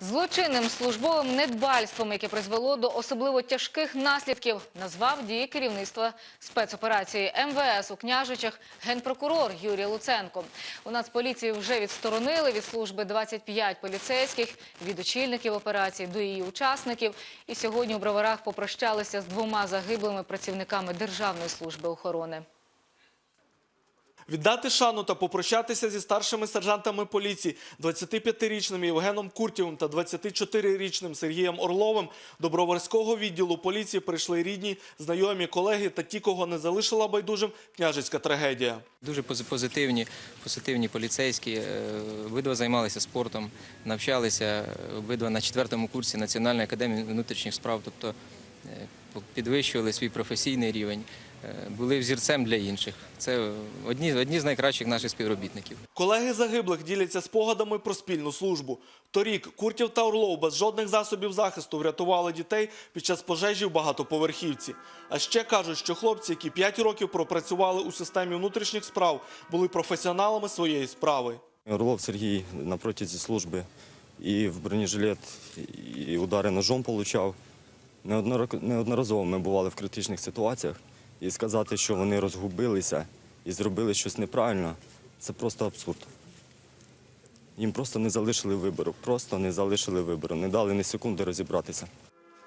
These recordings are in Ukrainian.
Злочинним службовим недбальством, яке призвело до особливо тяжких наслідків, назвав дії керівництва спецоперації МВС у княжичах генпрокурор Юрій Луценко. У Нацполіції вже відсторонили від служби 25 поліцейських, від очільників операції до її учасників. І сьогодні у Броварах попрощалися з двома загиблими працівниками Державної служби охорони. Віддати шану та попрощатися зі старшими сержантами поліції 25-річним Євгеном Куртєвим та 24-річним Сергієм Орловим до Броварського відділу поліції прийшли рідні, знайомі, колеги та ті, кого не залишила байдужим княжицька трагедія. Дуже пози- позитивні, позитивні поліцейські. е, Обидва займалися спортом, навчалися е, обидва на четвертому курсі Національної академії внутрішніх справ, тобто е, підвищували свій професійний рівень, були взірцем для інших. Це одні, одні з найкращих наших співробітників. Колеги загиблих діляться спогадами про спільну службу. Торік Куртєв та Орлов без жодних засобів захисту врятували дітей під час пожежі в багатоповерхівці. А ще кажуть, що хлопці, які 5 років пропрацювали у системі внутрішніх справ, були професіоналами своєї справи. Орлов Сергій на протязі служби і в бронежилет, і удари ножом получав. Неоднора- Неодноразово ми бували в критичних ситуаціях. І сказати, що вони розгубилися і зробили щось неправильно, це просто абсурд. Їм просто не залишили вибору, просто не залишили вибору, не дали ні секунди розібратися.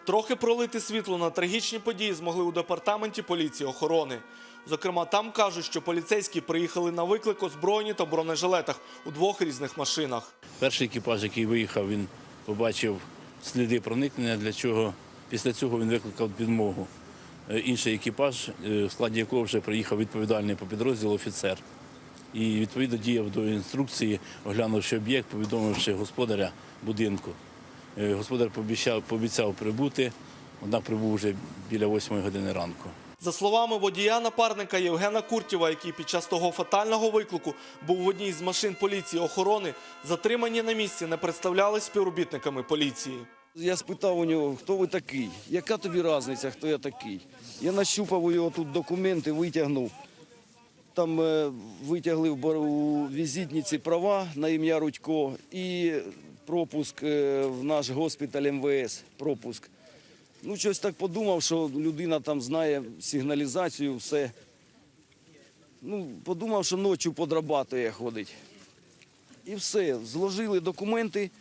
Трохи пролити світло на трагічні події змогли у департаменті поліції охорони. Зокрема, там кажуть, що поліцейські приїхали на виклик озброєні та бронежилетах у двох різних машинах. Перший екіпаж, який виїхав, він побачив сліди проникнення, для чого після цього він викликав підмогу. Е, Інший екіпаж, е, в складі якого вже приїхав відповідальний по підрозділу офіцер. І відповідно діяв до інструкції, оглянувши об'єкт, повідомивши господаря будинку. Е, Господар пообіцяв, пообіцяв прибути, однак прибув вже біля 8 години ранку. За словами водія напарника Євгена Куртєва, який під час того фатального виклику був в одній з машин поліції охорони, затримані на місці не представлялись співробітниками поліції. Я спитав у нього, хто ви такий? Яка тобі різниця, хто я такий? Я нащупав у його тут документи, витягнув. Там е, витягли у візитниці права на ім'я Рудько і пропуск е, в наш госпіталь МВС. Пропуск. Ну, щось так подумав, що людина там знає сигналізацію, все. Ну, подумав, що ночі подрабатує ходить. І все, зложили документи.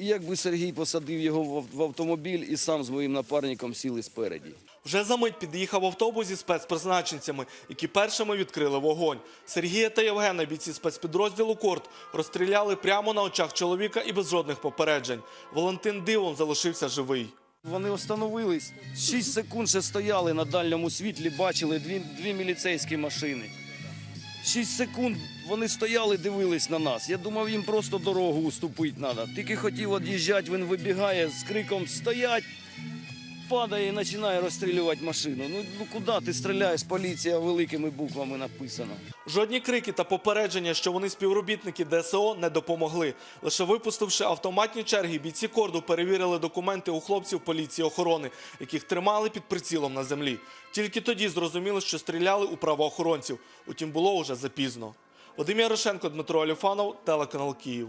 І якби Сергій посадив його в автомобіль і сам з моїм напарником сіли спереді. Вже за мить під'їхав автобус зі спецпризначенцями, які першими відкрили вогонь. Сергія та Євгена, бійці спецпідрозділу Корт, розстріляли прямо на очах чоловіка і без жодних попереджень. Валентин дивом залишився живий. Вони остановились, 6 секунд ще стояли на дальньому світлі, бачили дві, дві міліцейські машини. 6 секунд вони стояли, дивились на нас. Я думав, їм просто дорогу уступити треба. Тільки хотів від'їжджати, він вибігає з криком Стоять! Падає і починає розстрілювати машину. Ну, ну куди ти стріляєш? Поліція великими буквами написано. Жодні крики та попередження, що вони співробітники ДСО, не допомогли. Лише випустивши автоматні черги, бійці корду перевірили документи у хлопців поліції охорони, яких тримали під прицілом на землі. Тільки тоді зрозуміли, що стріляли у правоохоронців. Утім, було уже запізно. Вадим Ярошенко, Дмитро Аліфанов, телеканал Київ.